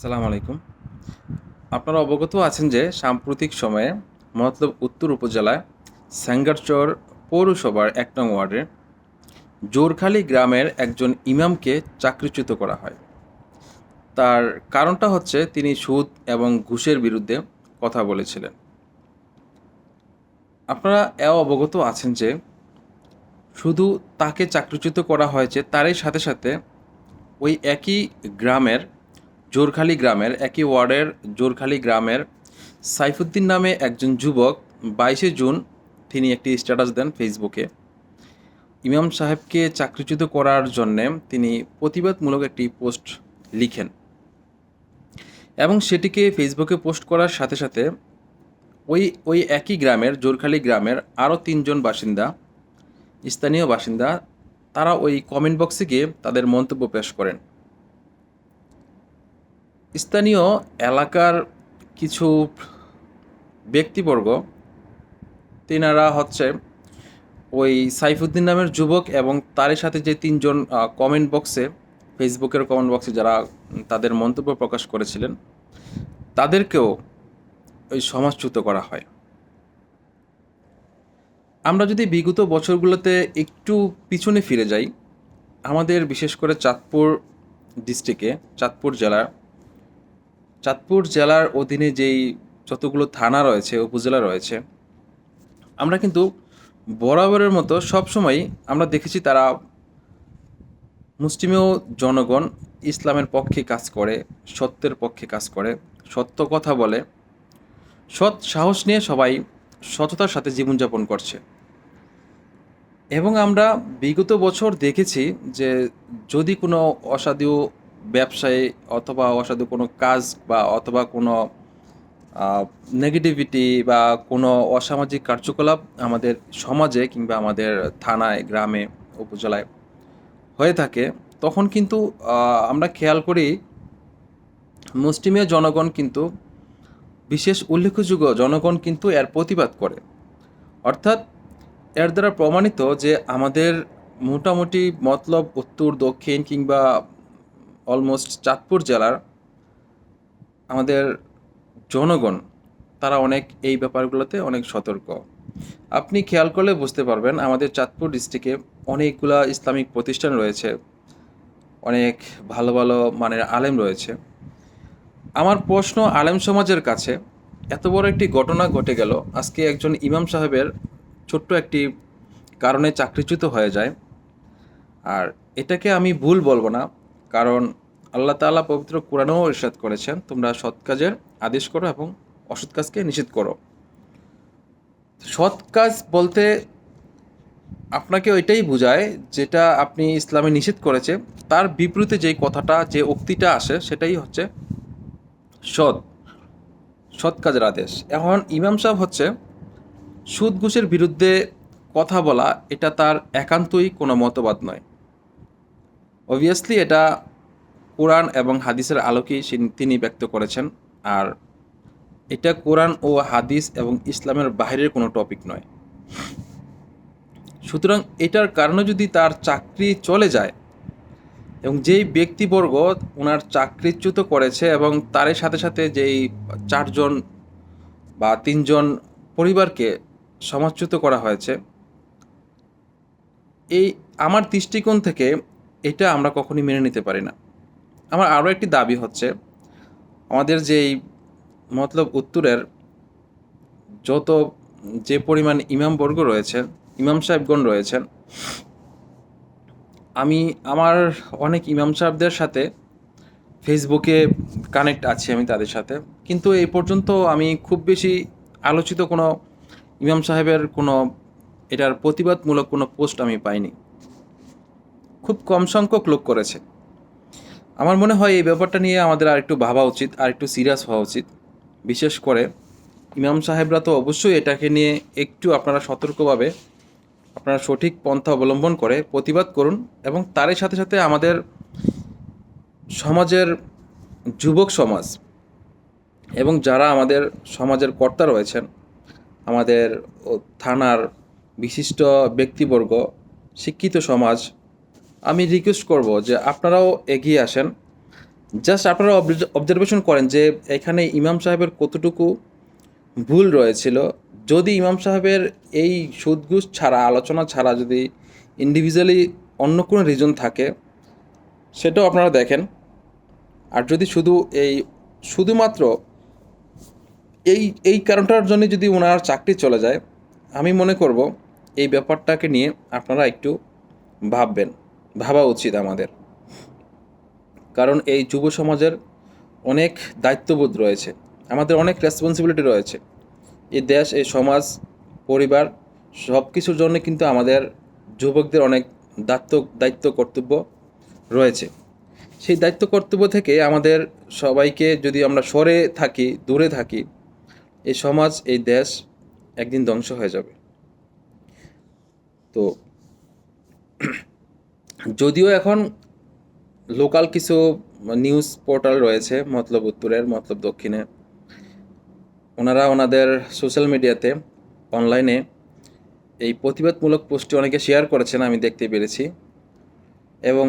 আসসালামু আলাইকুম। আপনারা অবগত আছেন যে সাম্প্রতিক সময়ে মতলব উত্তর উপজেলায় স্যাঙ্গারচর পৌরসভার এক নং ওয়ার্ডে জোরখালি গ্রামের একজন ইমামকে চাকরিচ্যুত করা হয়। তার কারণটা হচ্ছে তিনি সুদ এবং ঘুষের বিরুদ্ধে কথা বলেছিলেন। আপনারা এও অবগত আছেন যে শুধু তাকে চাকরিচ্যুত করা হয়েছে, তারই সাথে সাথে ওই একই গ্রামের জোরখালি গ্রামের, একই ওয়ার্ডের জোরখালি গ্রামের সাইফুদ্দিন নামে একজন যুবক বাইশে জুন তিনি একটি স্ট্যাটাস দেন ফেসবুকে ইমাম সাহেবকে চাকরিচ্যুত করার জন্যে তিনি প্রতিবাদমূলক একটি পোস্ট লিখেন এবং সেটিকে ফেসবুকে পোস্ট করার সাথে সাথে ওই ওই একই গ্রামের, জোরখালি গ্রামের আরও তিনজন বাসিন্দা, স্থানীয় বাসিন্দা, তারা ওই কমেন্ট বক্সে গিয়ে তাদের মন্তব্য পেশ করেন। স্থানীয় এলাকার কিছু ব্যক্তিবর্গ, তেনারা হচ্ছে ওই সাইফুদ্দিন নামের যুবক এবং তারই সাথে যে তিনজন কমেন্ট বক্সে ফেসবুকের কমেন্ট বক্সে যারা তাদের মন্তব্য প্রকাশ করেছিলেন, তাদেরকেও ওই সমাজচ্যুত করা হয়। আমরা যদি বিগত বছরগুলোতে একটু পিছনে ফিরে যাই, আমাদের বিশেষ করে চাঁদপুর ডিস্ট্রিক্টে চাঁদপুর জেলার চাঁদপুর জেলার অধীনে যেই যতগুলো থানা রয়েছে, উপজেলা রয়েছে, আমরা কিন্তু বরাবরের মতো সবসময়ই আমরা দেখেছি তারা মুসলিমেও জনগণ ইসলামের পক্ষে কাজ করে, সত্যের পক্ষে কাজ করে, সত্য কথা বলে, সৎ সাহস নিয়ে সবাই সততার সাথে জীবনযাপন করছে। এবং আমরা বিগত বছর দেখেছি যে যদি কোনো অসাধু ব্যবসায়ী অথবা অসাধু কোনো কাজ বা অথবা কোনো নেগেটিভিটি বা কোনো অসামাজিক কার্যকলাপ আমাদের সমাজে কিংবা আমাদের থানায়, গ্রামে, উপজেলায় হয়ে থাকে, তখন কিন্তু আমরা খেয়াল করি মুসলিমের জনগণ কিন্তু বিশেষ উল্লেখযোগ্য জনগণ কিন্তু এর প্রতিবাদ করে। অর্থাৎ এর দ্বারা প্রমাণিত যে আমাদের মোটামুটি মতলব উত্তর, দক্ষিণ কিংবা অলমোস্ট চাঁদপুর জেলার আমাদের জনগণ, তারা অনেক এই ব্যাপারগুলোতে অনেক সতর্ক। আপনি খেয়াল করলে বুঝতে পারবেন আমাদের চাঁদপুর ডিস্ট্রিক্টে অনেকগুলা ইসলামিক প্রতিষ্ঠান রয়েছে, অনেক ভালো ভালো মানের আলেম রয়েছে। আমার প্রশ্ন আলেম সমাজের কাছে, এত বড় একটি ঘটনা ঘটে গেল, আজকে একজন ইমাম সাহেবের ছোট্ট একটি কারণে চাকরিচ্যুত হয়ে যায়, আর এটাকে আমি ভুল বলব না কারণ আল্লাহ তাআলা পবিত্র কোরআনেও ইরশাদ করেছেন, তোমরা সৎ কাজের আদেশ করো এবং অসৎ কাজকে নিষেধ করো। সৎ কাজ বলতে আপনাকে ওইটাই বোঝায় যেটা আপনি ইসলামে নিষেধ করেছে তার বিপরীতে যেই কথাটা, যে উক্তিটা আসে সেটাই হচ্ছে সৎ সৎ কাজের আদেশ। এখন ইমাম সাহেব হচ্ছে সুদ ঘুষের বিরুদ্ধে কথা বলা, এটা তার একান্তই কোনো মতবাদ নয়। অবভিয়াসলি এটা কোরআন এবং হাদিসের আলোকেই তিনি ব্যক্ত করেছেন। আর এটা কোরআন ও হাদিস এবং ইসলামের বাইরের কোনো টপিক নয়। সুতরাং এটার কারণে যদি তার চাকরি চলে যায় এবং যেই ব্যক্তিবর্গ ওনার চাকরিচ্যুত করেছে এবং তার সাথে সাথে যেই চারজন বা তিনজন পরিবারকে সমাজচ্যুত করা হয়েছে, এই আমার দৃষ্টিকোণ থেকে এটা আমরা কখনই মেনে নিতে পারি না। আমার আরও একটি দাবি হচ্ছে, আমাদের যেই মতলব উত্তরের যত যে পরিমাণ ইমামবর্গ রয়েছে, ইমাম সাহেবগণ রয়েছেন, আমি আমার অনেক ইমাম সাহেবদের সাথে ফেসবুকে কানেক্ট আছি আমি তাদের সাথে। কিন্তু এই পর্যন্ত আমি খুব বেশি আলোচিত কোনো ইমাম সাহেবের কোনো এটার প্রতিবাদমূলক কোনো পোস্ট আমি পাইনি। খুব কম সংখ্যক লোক করেছে। আমার মনে হয় এই ব্যাপারটা নিয়ে আমাদের আর একটু ভাবা উচিত আর একটু সিরিয়াস হওয়া উচিত। বিশেষ করে ইমাম সাহেবরা তো অবশ্যই এটাকে নিয়ে একটু আপনারা সতর্কভাবে আপনারা সঠিক পন্থা অবলম্বন করে প্রতিবাদ করুন এবং তারই সাথে সাথে আমাদের সমাজের যুবক সমাজ এবং যারা আমাদের সমাজের কর্তা রয়েছেন, আমাদের থানার বিশিষ্ট ব্যক্তিবর্গ, শিক্ষিত সমাজ আমি রিকোয়েস্ট করব যে আপনারাও এগিয়ে আসেন। জাস্ট আপনারা অবজারভেশন করেন যে এখানে ইমাম সাহেবের কতটুকু ভুল রয়েছিল। যদি ইমাম সাহেবের এই সুদগুস ছাড়া, আলোচনা ছাড়া যদি ইন্ডিভিজুয়ালি অন্য কোনো রিজন থাকে, সেটাও আপনারা দেখেন। আর যদি শুধু এই, শুধুমাত্র এই এই কারণটার জন্য যদি ওনার চাকরি চলে যায়, আমি মনে করব এই ব্যাপারটাকে নিয়ে আপনারা একটু ভাববেন। ভাবা উচিত আমাদের। কারণ এই যুব সমাজের অনেক দায়িত্ববোধ রয়েছে, আমাদের অনেক রেসপন্সিবিলিটি রয়েছে। এই দেশ, এই সমাজ, পরিবার সব কিছুর জন্য কিন্তু আমাদের যুবকদের অনেক দায়িত্ব দায়িত্ব কর্তব্য রয়েছে। সেই দায়িত্ব কর্তব্য থেকে আমাদের সবাইকে যদি আমরা সরে থাকি, দূরে থাকি, এই সমাজ, এই দেশ একদিন ধ্বংস হয়ে যাবে। তো যদিও এখন লোকাল কিছু নিউজ পোর্টাল রয়েছে, মতলব উত্তরের, মতলব দক্ষিণে। ওনারা ওনাদের সোশ্যাল মিডিয়াতে অনলাইনে এই প্রতিবাদমূলক পোস্টটি অনেকে শেয়ার করেছেন, আমি দেখতে পেরেছি। এবং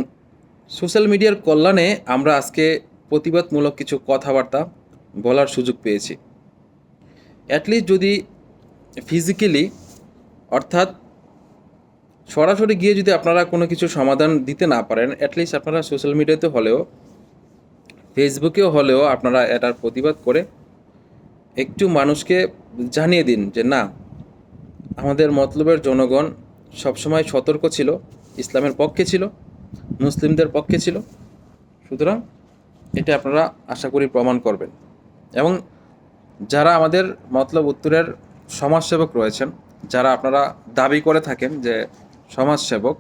সোশ্যাল মিডিয়ার কল্যাণে আমরা আজকে প্রতিবাদমূলক কিছু কথাবার্তা বলার সুযোগ পেয়েছি। অ্যাটলিস্ট যদি ফিজিক্যালি অর্থাৎ সরাসরি গিয়ে যদি আপনারা কোনো কিছু সমাধান দিতে না পারেন অ্যাটলিস্ট আপনারা সোশ্যাল মিডিয়াতে হলেও ফেসবুকেও হলেও আপনারা এটার প্রতিবাদ করে একটু মানুষকে জানিয়ে দিন যে না, আমাদের মতলবের জনগণ সবসময় সতর্ক ছিল, ইসলামের পক্ষে ছিল, মুসলিমদের পক্ষে ছিল। সুতরাং এটা আপনারা আশা করি প্রমাণ করবেন। এবং যারা আমাদের মতলব উত্তরের সমাজসেবক রয়েছেন, যারা আপনারা দাবি করে থাকেন যে সমাজসেবক,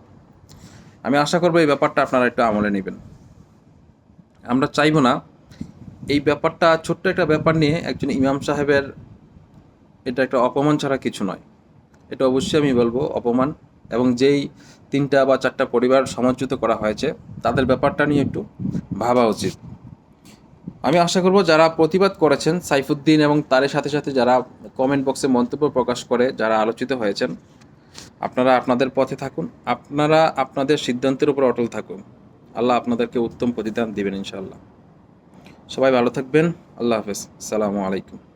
আমি আশা করব এই ব্যাপারটা আপনারা একটু আমলে নেবেন। আমরা চাইব না, এই ব্যাপারটা ছোট্ট একটা ব্যাপার নিয়ে একজন ইমাম সাহেবের এটা একটা অপমান ছাড়া কিছু নয়। এটা অবশ্যই আমি বলব, অপমান এবং যেই তিনটা বা চারটা পরিবার সমাজ্যুত করা হয়েছে, তাদের ব্যাপারটা নিয়ে একটু ভাবা উচিত। আমি আশা করব যারা প্রতিবাদ করেছেন, সাইফুদ্দিন এবং তার সাথে সাথে যারা কমেন্ট বক্সে মন্তব্য প্রকাশ করে, যারা আলোচিত হয়েছেন আপনারা আপনাদের পথে থাকুন, আপনারা আপনাদের সিদ্ধান্তের উপর অটল থাকুন। আল্লাহ আপনাদেরকে উত্তম প্রতিদান দিবেন ইনশাআল্লাহ। সবাই ভালো থাকবেন, আল্লাহ হাফেজ। সালামু আলাইকুম।